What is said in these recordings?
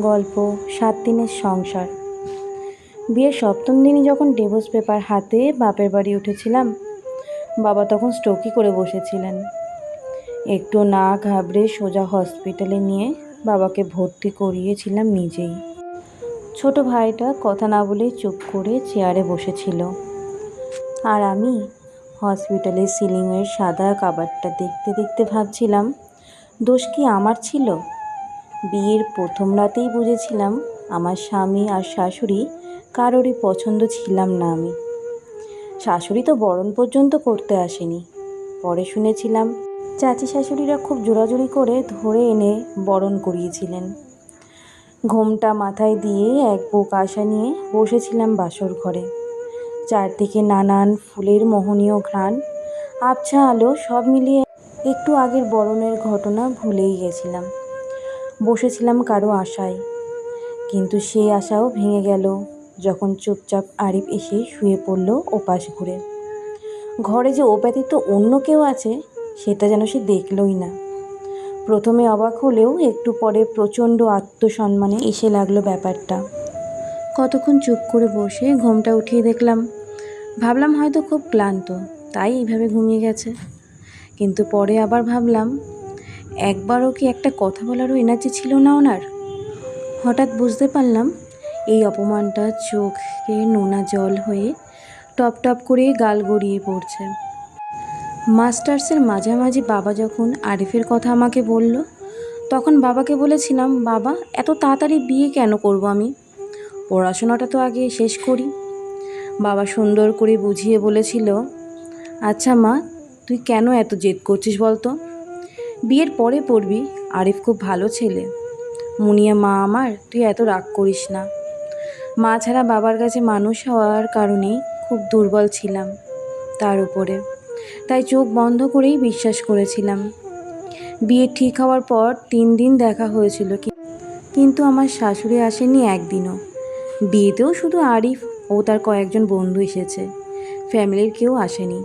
গল্প, সাত দিনের সংসার। বিয়ের সপ্তম দিনই যখন ডিভোর্স পেপার হাতে বাপের বাড়ি উঠেছিলাম, বাবা তখন স্ট্রোকি করে বসেছিলেন। একটু না ঘাবড়ে সোজা হসপিটালে নিয়ে বাবাকে ভর্তি করিয়েছিলাম নিজেই। ছোট ভাইটা কথা না বলে চুপ করে চেয়ারে বসেছিল। আর আমি হসপিটালের সিলিংয়ের সাদা কাবারটা দেখতে দেখতে ভাবছিলাম, দোষ কি আমার ছিল? বিয়ের প্রথম রাতেই বুঝেছিলাম আমার স্বামী আর শাশুড়ি কারোরই পছন্দ ছিলাম না আমি। শাশুড়ি তো বরণ পর্যন্ত করতে আসেনি। পরে শুনেছিলাম চাচি শাশুড়িরা খুব জোরাজুরি করে ধরে এনে বরণ করিয়েছিলেন। ঘোমটা মাথায় দিয়ে এক বুক আশা নিয়ে বসেছিলাম বাসর ঘরে। চারদিকে নানান ফুলের মোহনীয় ঘ্রাণ, আবছা আলো সব মিলিয়ে একটু আগের বরণের ঘটনা ভুলেই গেছিলাম। বসেছিলাম কারও আশায়। কিন্তু সেই আশাও ভেঙে গেল যখন চুপচাপ আরিফ এসে শুয়ে পড়ল ওপাশ ঘুরে। ঘরে যে ও ব্যতীত অন্য কেউ আছে, সেটা যেন সে দেখলই না। প্রথমে অবাক হলেও একটু পরে প্রচণ্ড আত্মসম্মানে এসে লাগল ব্যাপারটা। কতক্ষণ চুপ করে বসে ঘুমটা উঠিয়ে দেখলাম। ভাবলাম হয়তো খুব ক্লান্ত, তাই এইভাবে ঘুমিয়ে গেছে। কিন্তু পরে আবার ভাবলাম একবারও কি একটা কথা বলারও এনার্জি ছিল না ওনার? হঠাৎ বুঝতে পারলাম এই অপমানটা চোখে নোনা জল হয়ে টপ টপ করে গাল গড়িয়ে পড়ছে। মাস্টার্সের মাঝামাঝি বাবা যখন আরিফের কথা আমাকে বলল, তখন বাবাকে বলেছিলাম, বাবা, এত তাড়াতাড়ি বিয়ে কেন করব আমি? পড়াশোনাটা তো আগে শেষ করি। বাবা সুন্দর করে বুঝিয়ে বলেছিল আচ্ছা মা, তুই কেন এত জেদ করছিস বলতো? বিয়ের পরে পড়বি, আরিফ খুব ভালো ছেলে। মুনিয়া, মা আমার, তুই এত রাগ করিস না। মা ছাড়া বাবার কাছে মানুষ হওয়ার কারণেই খুব দুর্বল ছিলাম তার উপরে। তাই চোখ বন্ধ করেই বিশ্বাস করেছিলাম। বিয়ে ঠিক হওয়ার পর তিন দিন দেখা হয়েছিল কিন্তু আমার শাশুড়ি আসেনি একদিনও। বিয়েতেও শুধু আরিফ ও তার কয়েকজন বন্ধু এসেছে। ফ্যামিলির কেউ আসেনি।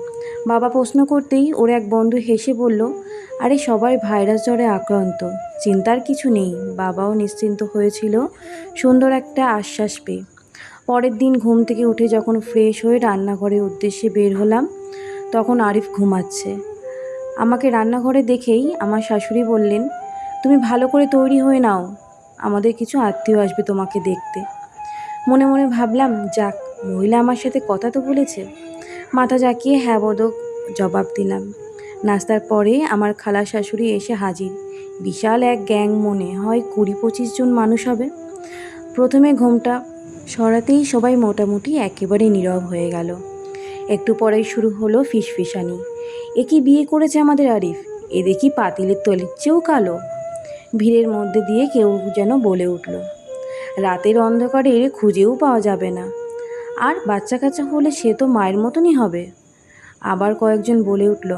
বাবা প্রশ্ন করতেই ওর এক বন্ধু হেসে বলল আরে সবাই ভাইরাস জ্বরে আক্রান্ত। চিন্তার কিছু নেই, বাবাও নিশ্চিন্ত হয়েছিল, সুন্দর একটা আশ্বাস পেয়ে। পরের দিন ঘুম থেকে উঠে যখন ফ্রেশ হয়ে রান্নাঘরের উদ্দেশ্যে বের হলাম, তখন আরিফ ঘুমাচ্ছে। আমাকে রান্নাঘরে দেখেই আমার শাশুড়ি বললেন, তুমি ভালো করে তৈরি হয়ে নাও, আমাদের কিছু আত্মীয় আসবে তোমাকে দেখতে। মনে মনে ভাবলাম, যাক, মহিলা আমার সাথে কথা তো বলেছে। মাথা জাকিয়ে হ্যাঁ বোধক জবাব দিলাম। নাস্তার পরে আমার খালা শাশুড়ি এসে হাজির। বিশাল এক গ্যাং মনে হয় কুড়ি পঁচিশ জন মানুষ হবে। প্রথমে ঘোমটা সরাতেই সবাই মোটামুটি একেবারে নীরব হয়ে গেল। একটু পরেই শুরু হলো ফিসফিসানি। এ কি বিয়ে করেছে আমাদের আরিফ? এ দেখি পাতিলের তলির চেয়েও কালো। ভিড়ের মধ্যে দিয়ে কেউ যেন বলে উঠল, রাতের অন্ধকারে এর খুঁজেও পাওয়া যাবে না। আর বাচ্চা কাচ্চা হলে সে তো মায়ের মতনই হবে। আবার কয়েকজন বলে উঠল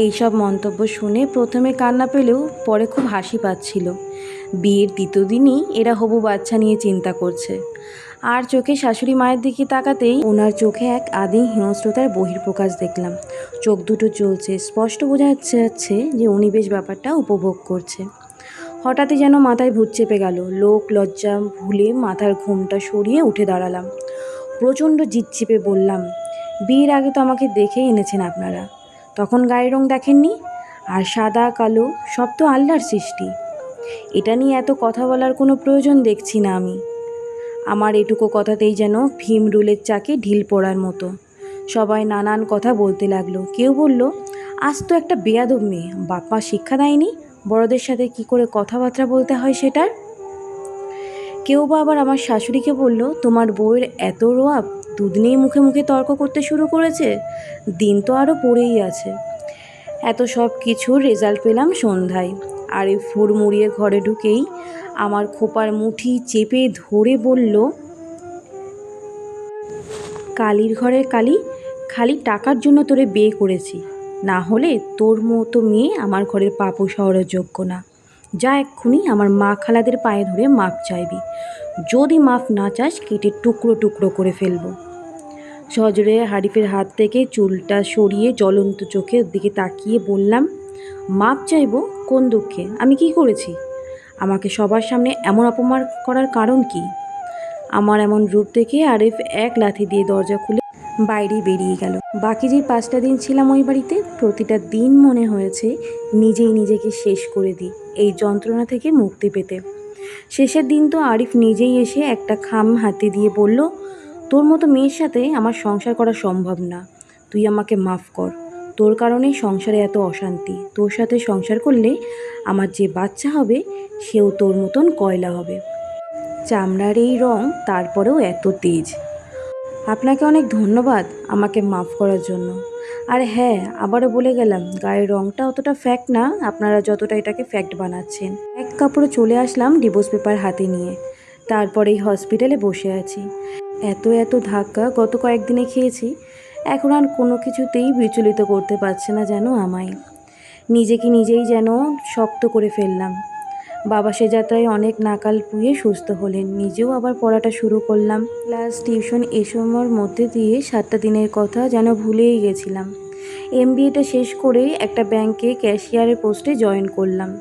এইসব মন্তব্য শুনে প্রথমে কান্না পেলেও পরে খুব হাসি পাচ্ছিল। বিয়ের দ্বিতীয় দিনই এরা হবু বাচ্চা নিয়ে চিন্তা করছে। আর চোখে শাশুড়ি মায়ের দিকে তাকাতেই ওনার চোখে এক আদি হিংস্রতার বহির্প্রকাশ দেখলাম। চোখ দুটো চলছে স্পষ্ট বোঝা যাচ্ছে যে উনি বেশ ব্যাপারটা উপভোগ করছে। হঠাৎই যেন মাথায় ভূত চেপে গেল। লোক লজ্জা ভুলে মাথার ঘুমটা সরিয়ে উঠে দাঁড়ালাম। প্রচণ্ড জিদ চেপে বললাম, বিয়ের আগে তো আমাকে দেখেই এনেছেন আপনারা। তখন গায়ের রং দেখেননি, আর সাদা, কালো, সব তো আল্লাহর সৃষ্টি। এটা নিয়ে এত কথা বলার কোনো প্রয়োজন দেখছি না আমি। আমার এটুকু কথাতেই যেন ভীম রুলের চাকে ঢিল পড়ার মতো। সবাই নানান কথা বলতে লাগল। কেউ বলল, আজ তো একটা বেয়াদব মেয়ে। বাপমা শিক্ষা দেয়নি? বড়দের সাথে কি করে কথাবার্তা বলতে হয় সেটার? কেউ বা আবার আমার শাশুড়িকে বলল, তোমার বউয়ের এত রোয়াব দুদিনেই মুখে মুখে তর্ক করতে শুরু করেছে। দিন তো আরও পড়েই আছে। এত সব কিছুর রেজাল্ট পেলাম সন্ধ্যায়। আর ফুর মুড়িয়ে ঘরে ঢুকেই আমার খোপার মুঠি চেপে ধরে বলল, কালির ঘরের কালি, খালি টাকার জন্য তোরে বিয়ে করেছি। না হলে তোর মতো মেয়ে আমার ঘরের পাপু শহরের যোগ্য না। যা এক্ষুনি আমার মা খালাদের পায়ে ধরে মাপ চাইবি। যদি মাপ না চাস, কেটে টুকরো টুকরো করে ফেলব। সজরে হারিফের হাত থেকে চুলটা সরিয়ে জ্বলন্ত চোখের দিকে তাকিয়ে বললাম, মাপ চাইব? কোন দুঃখে? আমি কি করেছি? আমাকে সবার সামনে এমন অপমান করার কারণ কি? আমার এমন রূপ দেখে আরিফ এক লাথি দিয়ে দরজা খুলে বাইরে বেরিয়ে গেল। বাকি যে পাঁচটা দিন ছিলাম ওই বাড়িতে, প্রতিটা দিন মনে হয়েছে নিজেই নিজেকে শেষ করে দিই এই যন্ত্রণা থেকে মুক্তি পেতে। শেষের দিন তো আরিফ নিজেই এসে একটা খাম হাতে দিয়ে বলল, তোর মতো মেয়ের সাথে আমার সংসার করা সম্ভব না। তুই আমাকে মাফ কর। তোর কারণেই সংসারে এত অশান্তি। তোর সাথে সংসার করলে আমার যে বাচ্চা হবে, সেও তোর মতন কয়লা হবে। চামড়ার এই রং তারপরেও এত তেজ। আপনাকে অনেক ধন্যবাদ আমাকে মাফ করার জন্য। আর হ্যাঁ আবারও বলে গেলাম, গায়ের রঙটা অতটা ফ্যাক্ট না, আপনারা যতটা এটাকে ফ্যাক্ট বানাচ্ছেন। এক কাপড়ে চলে আসলাম ডিভোর্স পেপার হাতে নিয়ে। তারপরেই হসপিটালে বসে আছি। এত এত ধাক্কা গত কয়েকদিনে খেয়েছি। এখন আর কোনো কিছুতেই বিচলিত করতে পারছে না যেন আমায়। নিজেকে নিজেই যেন শক্ত করে ফেললাম। বাবা সে যাত্রায় অনেক নাকাল পুয়ে সুস্থ হলেন। নিজেও আবার পড়াটা শুরু করলাম। ক্লাস, টিউশন এসবের মধ্যে দিয়ে সাতটা দিনের কথা যেন ভুলেই গেছিলাম। এমবিএটা শেষ করে একটা ব্যাংকে ক্যাশিয়ারের পোস্টে জয়েন করলাম।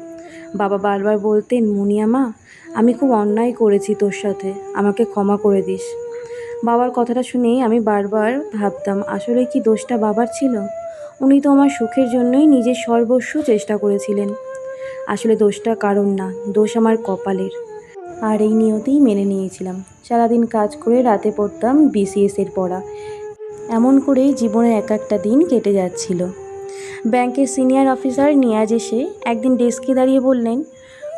বাবা বারবার বলতেন, মুনিয়া মা, আমি খুব অন্যায় করেছি তোর সাথে। আমাকে ক্ষমা করে দিস। বাবার কথাটা শুনেই আমি বারবার ভাবতাম, আসলে কি দোষটা বাবার ছিল? উনি তো আমার সুখের জন্যই নিজের সর্বস্ব চেষ্টা করেছিলেন। আসলে দোষটা কারণ না, দোষ আমার কপালের। আর এই নিয়তেই মেনে নিয়েছিলাম। সারাদিন কাজ করে রাতে পড়তাম বিসিএস এর পড়া। এমন করেই জীবনের এক একটা দিন কেটে যাচ্ছিল। ব্যাংকের সিনিয়র অফিসার নিয়াজ এসে একদিন ডেস্কে দাঁড়িয়ে বললেন,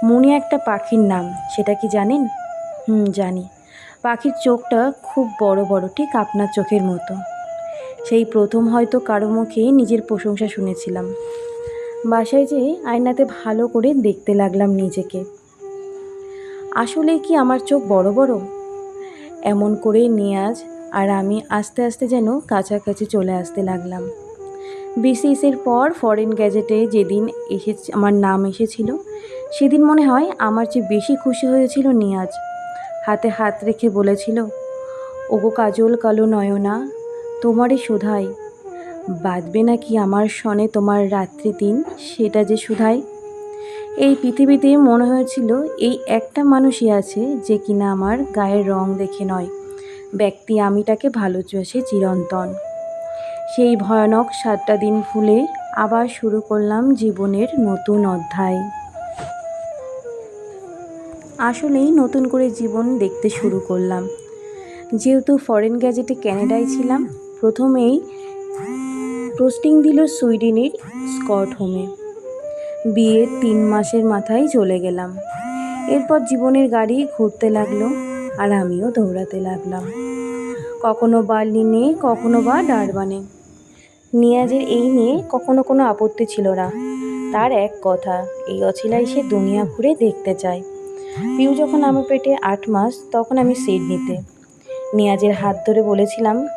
মনি একটা পাখির নাম, সেটা কি জানেন? হুম, জানি। পাখির চোখটা খুব বড় বড়, ঠিক আপনার চোখের মতো। সেই প্রথম হয়তো কারও মুখে নিজের প্রশংসা শুনেছিলাম। বাসায় যেয়ে আয়নাতে ভালো করে দেখতে লাগলাম নিজেকে। আসলে কি আমার চোখ বড় বড়? এমন করে নিয়াজ আর আমি আস্তে আস্তে যেন কাছাকাছি চলে আসতে লাগলাম। বিসিএসের পর ফরেন গ্যাজেটে যেদিন এসে আমার নাম এসেছিল, সেদিন মনে হয় আমার চেয়ে বেশি খুশি হয়েছিল নিয়াজ, হাতে হাত রেখে বলেছিল, ওগো কাজল কালো নয়না, তোমারই শোধাই বাঁধবে নাকি আমার সনে তোমার রাত্রি দিন? সেটা যে শুধাই এই পৃথিবীতে মনে হয়েছিল এই একটা মানুষই আছে যে কিনা আমার গায়ের রং দেখে নয়। ব্যক্তি আমিটাকে ভালোবাসে চিরন্তন। সেই ভয়ানক সাতটা দিন ভুলে আবার শুরু করলাম জীবনের নতুন অধ্যায়। আসলেই নতুন করে জীবন দেখতে শুরু করলাম। যেহেতু ফরেন গ্যাজেটে ক্যানাডায় ছিলাম, প্রথমেই পোস্টিং দিল সুইডেনের স্কট হোমে। বিয়ের তিন মাসের মাথায় চলে গেলাম। এরপর জীবনের গাড়ি ঘুরতে লাগল আর আমিও দৌড়াতে লাগলাম। কখনো বার্লিনে কখনো বা ডারবানে। নিয়াজের এই নিয়ে কখনো কোনো আপত্তি ছিল না। তার এক কথা, এই অছিলায় সে দুনিয়া ঘুরে দেখতে চায়। পিউ যখন আমার পেটে আট মাস, তখন আমি সিডনিতে। নিয়াজের হাত ধরে বলেছিলাম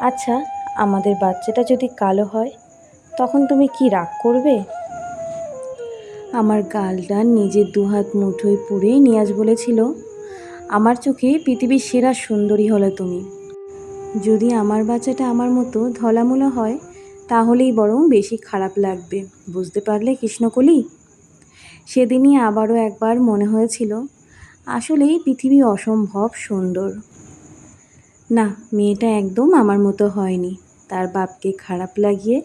আচ্ছা আমাদের বাচ্চাটা যদি কালো হয়, তখন তুমি কি রাগ করবে? আমার গালটা নিজের দুহাত মুঠোয় পুড়ে নিয়াজ বলেছিল, আমার চোখে পৃথিবীর সেরা সুন্দরী হলে তুমি। যদি আমার বাচ্চাটা আমার মতো ধলামূলা হয়, তাহলেই বরং বেশি খারাপ লাগবে, বুঝতে পারলে কৃষ্ণকলি? সেদিনই আবারও একবার মনে হয়েছিল, আসলেই পৃথিবী অসম্ভব সুন্দর। না, মেয়েটা একদম আমার মতো হয়নি। তার বাপকে খারাপ লাগিয়ে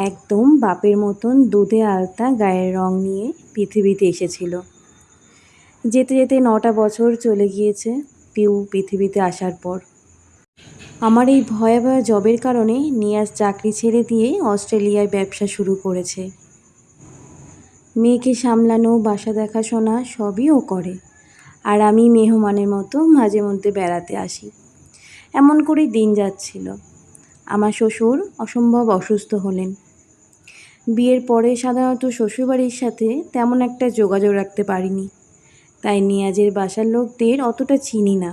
একদম বাপের মতন দুধে আলতা গায়ের রং নিয়ে পৃথিবীতে এসেছিল। যেতে যেতে নটা বছর চলে গিয়েছে পিউ পৃথিবীতে আসার পর। আমার এই ভয়াবহ জবের কারণে নিয়াজ চাকরি ছেড়ে দিয়ে অস্ট্রেলিয়ায় ব্যবসা শুরু করেছে। মেয়েকে সামলানো, বাসা দেখাশোনা সবই ও করে। আর আমি মেহমানের মতো মাঝে মধ্যে বেড়াতে আসি। এমন করেই দিন যাচ্ছিল। আমার শ্বশুর অসম্ভব অসুস্থ হলেন। বিয়ের পরে সাধারণত শ্বশুরবাড়ির সাথে তেমন একটা যোগাযোগ রাখতে পারিনি। তাই নিয়াজের বাসার লোকদের অতটা চিনি না।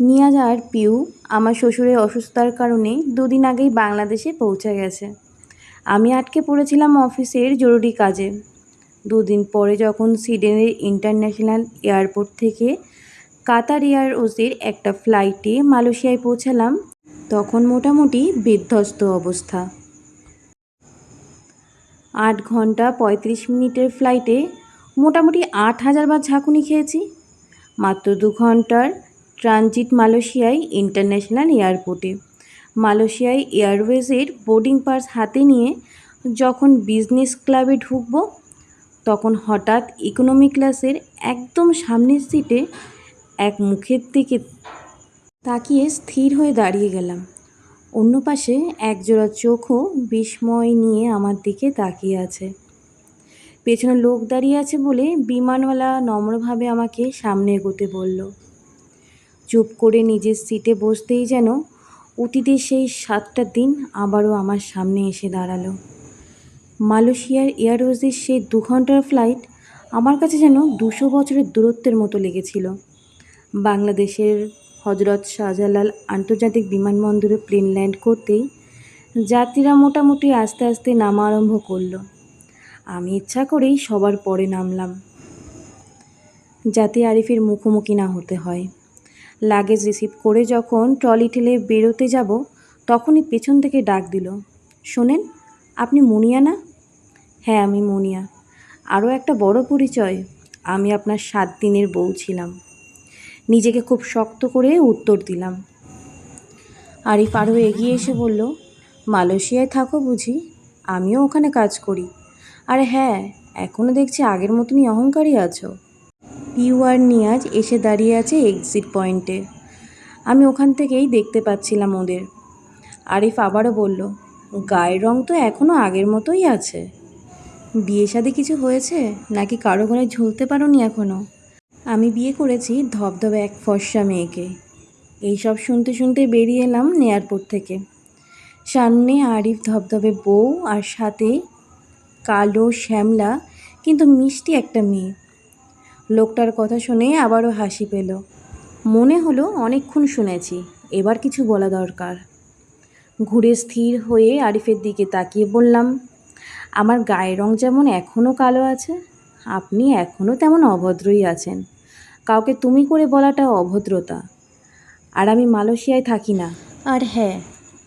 নিয়াজ আর পিউ আমার শ্বশুরের অসুস্থতার কারণে দুদিন আগেই বাংলাদেশে পৌঁছে গেছে। আমি আটকে পড়েছিলাম অফিসের জরুরি কাজে। দুদিন পরে যখন সিডেনের ইন্টারন্যাশনাল এয়ারপোর্ট থেকে কাতার এয়ারওয়েজের একটা ফ্লাইটে মালয়েশিয়ায় পৌঁছালাম। তখন মোটামুটি বিধ্বস্ত অবস্থা। আট ঘণ্টা পঁয়ত্রিশ মিনিটের ফ্লাইটে মোটামুটি আট হাজার বার ঝাঁকুনি খেয়েছি। মাত্র দু ঘণ্টার ট্রানজিট মালয়েশিয়ায় ইন্টারন্যাশনাল এয়ারপোর্টে। মালয়েশিয়ায় এয়ারওয়েজের বোর্ডিং পাস হাতে নিয়ে যখন বিজনেস ক্লাবে ঢুকবো, তখন হঠাৎ ইকোনমি ক্লাসের একদম সামনের সিটে এক মুখের দিকে তাকিয়ে স্থির হয়ে দাঁড়িয়ে গেলাম। অন্য পাশে একজোড়া চোখও বিস্ময় নিয়ে আমার দিকে তাকিয়ে আছে। পেছনে লোক দাঁড়িয়ে আছে বলে বিমানওয়ালা নম্রভাবে আমাকে সামনে এগোতে বলল। চুপ করে নিজের সিটে বসতেই যেন অতীতের সেই সাতটা দিন আবারও আমার সামনে এসে দাঁড়াল। মালয়েশিয়ার এয়ারওয়েজের সেই দু ঘণ্টার ফ্লাইট আমার কাছে যেন দুশো বছরের দূরত্বের মতো লেগেছিল। বাংলাদেশের হজরত শাহজালাল আন্তর্জাতিক বিমানবন্দরে প্লেন ল্যান্ড করতেই যাত্রীরা মোটামুটি আস্তে আস্তে নামা আরম্ভ করল। আমি ইচ্ছা করেই সবার পরে নামলাম। যাতে আরিফের মুখোমুখি না হতে হয়। লাগেজ রিসিভ করে যখন ট্রলি ঠেলে বেরোতে যাব, তখনই পেছন থেকে ডাক দিল, শোনেন, আপনি মুনিয়া না? হ্যাঁ আমি মুনিয়া। আরও একটা বড় পরিচয়, আমি আপনার সাত দিনের বউ ছিলাম। নিজেকে খুব শক্ত করে উত্তর দিলাম। আরিফ আরও এগিয়ে এসে বলল, মালয়েশিয়ায় থাকো বুঝি, আমিও ওখানে কাজ করি। আর হ্যাঁ এখনও দেখছি আগের মতনই অহংকারী আছো। পিউ আর নিয়াজ এসে দাঁড়িয়ে আছে এক্সিট পয়েন্টে আমি ওখান থেকেই দেখতে পাচ্ছিলাম ওদের। আরিফ আবারও বলল, গায়ের রং তো এখনও আগের মতোই আছে। বিয়ে শাদী কিছু হয়েছে? নাকি কারও ঘরে ঝুলতে পারোনি এখনও আমি বিয়ে করেছি ধবধবে এক ফর্সা মেয়েকে। এইসব শুনতে শুনতে বেরিয়ে এলাম এয়ারপোর্ট থেকে। সামনে আরিফ ধবধবে বউ আর সাথে কালো শ্যামলা, কিন্তু মিষ্টি একটা মেয়ে। লোকটার কথা শুনে আবারও হাসি পেল। মনে হলো অনেকক্ষণ শুনেছি, এবার কিছু বলা দরকার। ঘুরে স্থির হয়ে আরিফের দিকে তাকিয়ে বললাম, আমার গায়ের রং যেমন এখনও কালো আছে আপনি এখনও তেমন অভদ্রই আছেন। কাউকে তুমি করে বলাটা অভদ্রতা। আর আমি মালয়েশিয়ায় থাকি না। আর হ্যাঁ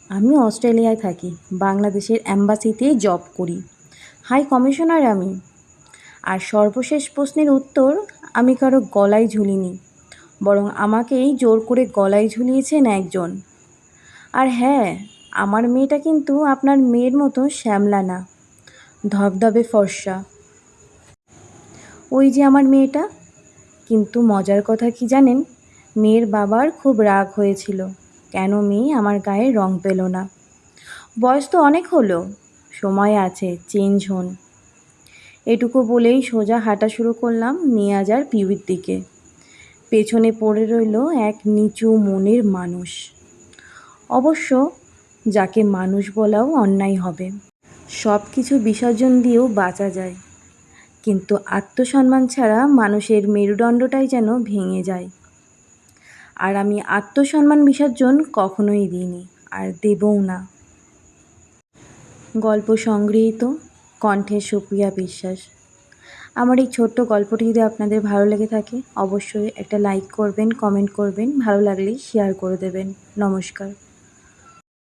আমি অস্ট্রেলিয়ায় থাকি, বাংলাদেশের অ্যাম্বাসিতে জব করি। হাই কমিশনার আমি। আর সর্বশেষ প্রশ্নের উত্তর, আমি কারও গলায় ঝুলিনি, বরং আমাকেই জোর করে গলায় ঝুলিয়েছেন একজন। আর হ্যাঁ আমার মেয়েটা কিন্তু আপনার মেয়ের মতো শ্যামলা না। ধবধবে ফর্সা। ওই যে আমার মেয়েটা? কিন্তু মজার কথা কি জানেন? মেয়ের বাবার খুব রাগ হয়েছিল। কেন মেয়ে আমার গায়ে রং পেল না? বয়স তো অনেক হলো, সময় আছে, চেঞ্জ হন। এটুকু বলেই সোজা হাঁটা শুরু করলাম নিয়াজার পিউর দিকে। পেছনে পড়ে রইল এক নিচু মনের মানুষ। অবশ্য যাকে মানুষ বলাও অন্যায় হবে। সব কিছু বিসর্জন দিয়েও বাঁচা যায়। কিন্তু আত্মসম্মান ছাড়া মানুষের মেরুদণ্ডটাই যেন ভেঙে যায়। আর আমি আত্মসম্মান বিসর্জন কখনোই দিইনি, আর দেবও না। গল্প সংগৃহীত, কণ্ঠে সুপ্রিয়া বিশ্বাস। আমার এই ছোট্ট গল্পটি যদি আপনাদের ভালো লেগে থাকে, অবশ্যই একটা লাইক করবেন, কমেন্ট করবেন, ভালো লাগলে শেয়ার করে দেবেন। নমস্কার।